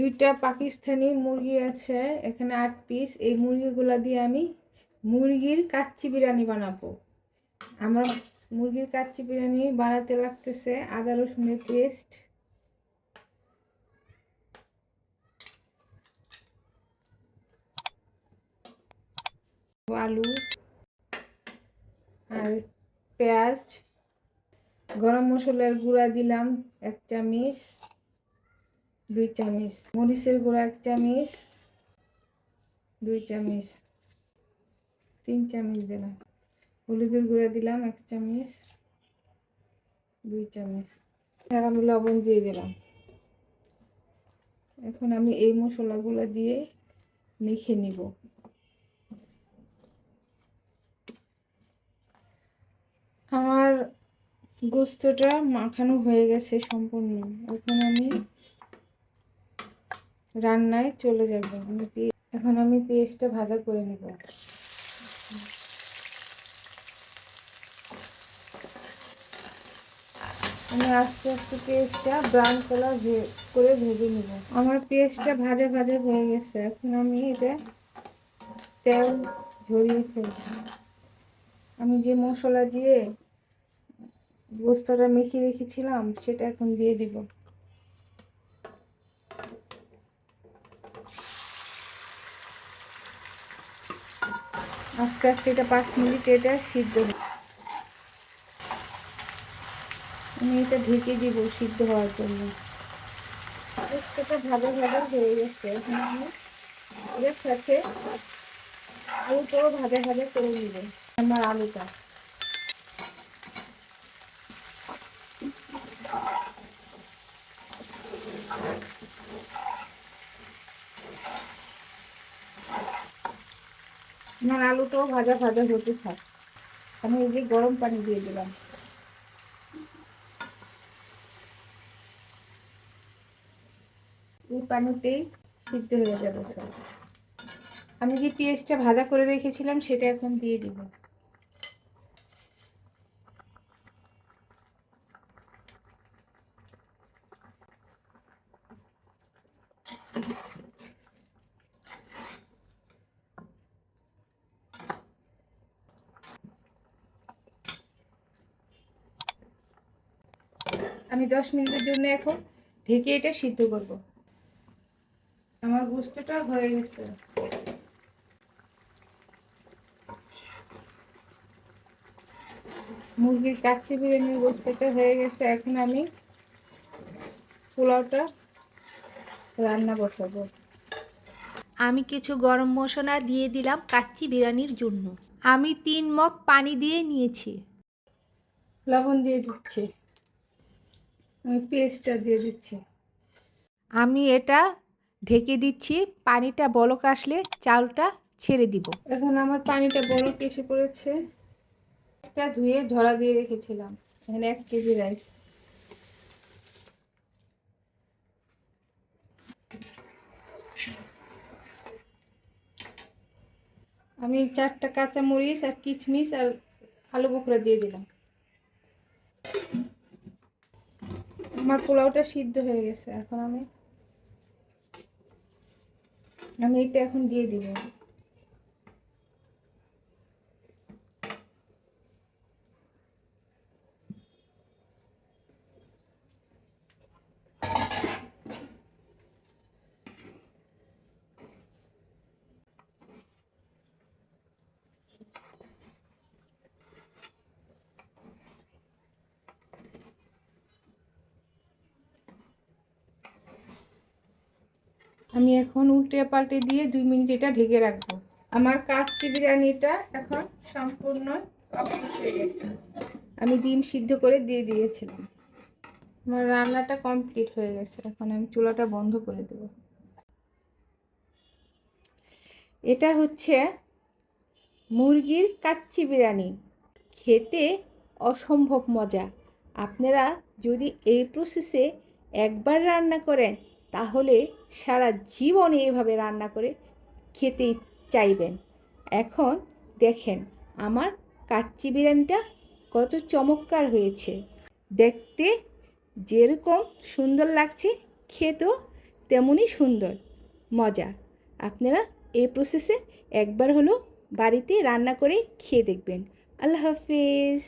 দুইটা পাকিস্তানি মুরগি আছে, এখানে আট পিস এই মুরগিগুলো দিয়ে আমি মুরগির কাচ্চি বিরিয়ানি বানাবো। আমরা মুরগির কাচ্চি বিরিয়ানি বানাতে লাগতেছে আদা, রসুনের পেস্ট। আলু আর পেঁয়াজ। গরম মশলার গুঁড়া দিলাম এক চামচ। দুই চামচ। মরিচের গুঁড়া এক চামচ, দুই চামচ, তিন চামচ দিলাম। হলুদের গুঁড়া দিলাম এক চামচ, দুই চামচ। আর লবণ দিয়ে দিলাম। এখন আমি এই মশলাগুলো দিয়ে মেখে নিব। আমার গোস্তটা মাখানো হয়ে গেছে সম্পূর্ণ। এখন আমি রান্নায় চলে যাব। এখন আমি পেঁয়াজটা ভাজা করে নেব। আমি আস্তে আস্তে পেঁয়াজটা ব্রাউন কালার করে ভেজে নেব। আমার পেঁয়াজটা ভাজা ভাজা হয়ে গেছে। এখন আমি এটা তেল ঝরিয়ে ফেলব। আমি যে মশলা দিয়ে গোস্তটা মেখে রেখেছিলাম, সেটা এখন দিয়ে দিব। আস্তে আস্তে এটা পাঁচ মিনিট এটা সিদ্ধ আমি এটা ঢেকে দিব সিদ্ধ হওয়ার জন্য। ভালো ভালো হয়ে গেছে। এখন আমি এর সাথে আলুটাও ভাজা ভাজা করে নিব, আমার আলুটা। আমার আলুটাও ভাজা ভাজা হতে থাক। আমি এই যে গরম পানি দিয়ে দিলাম। এই পানিতেই সিদ্ধ হয়ে যাবে আমি যে পেঁয়াজটা ভাজা করে রেখেছিলাম, সেটা এখন দিয়ে দিব। আমি দশ মিনিটের জন্য এখন ঢেকে এটা সিদ্ধ করব। আমার গোস্তটা হয়ে গেছে। মুরগির কাচ্চি বিরিয়ানির গোস্তটা হয়ে গেছে। এখন আমি পোলাওটা রান্না বসাবো। আমি কিছু গরম মশলা দিয়ে দিলাম কাচ্চি বিরিয়ানির জন্য। আমি তিন মগ পানি দিয়ে নিয়েছি। লবণ দিয়ে দিচ্ছি। আমি পেস্টটা দিয়ে দিচ্ছি। আমি এটা ঢেকে দিচ্ছি পানিটা বলক আসলে চালটা ছেড়ে দিব। এখন আমার পানিটা বড় এসে পড়েছে। এটা ধুয়ে ঝরা দিয়ে রেখেছিলাম এখানে এক কেজি রাইস। আমি চারটা কাঁচা মরিচ আর কিচমিচ আর আলু বোখরা দিয়ে দিলাম। আমার পোলাওটা সিদ্ধ হয়ে গেছে এখন আমি আমি এটা এখন দিয়ে দিব। আমি এখন উল্টে পাল্টে দিয়ে দুই মিনিট এটা ঢেকে রাখব। আমার কাচ্চি বিরিয়ানিটা এখন সম্পূর্ণ কমপ্লিট হয়ে গেছে। আমি ডিম সিদ্ধ করে দিয়ে দিয়েছিলাম। আমার রান্নাটা কমপ্লিট হয়ে গেছে। এখন আমি চুলাটা বন্ধ করে দেব। এটা হচ্ছে মুরগির কাচ্চি বিরিয়ানি। খেতে অসম্ভব মজা। আপনারা যদি এই প্রসেসে একবার রান্না করেন তাহলে সারা জীবন এইভাবে রান্না করে খেতে চাইবেন। এখন দেখেন আমার কাচ্চি বিরিয়ানিটা কত চমৎকার হয়েছে। দেখতে যেরকম সুন্দর লাগছে, খেতেও তেমনই সুন্দর। মজা। আপনারা এই প্রসেসে একবার হলো বাড়িতে রান্না করে খেয়ে দেখবেন। আল্লাহ হাফিজ।